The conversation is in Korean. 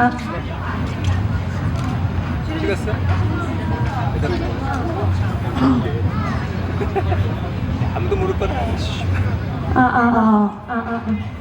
아, 찍었어? 아무도 모를 거다. 아, 아, 아. 아, 아, 아.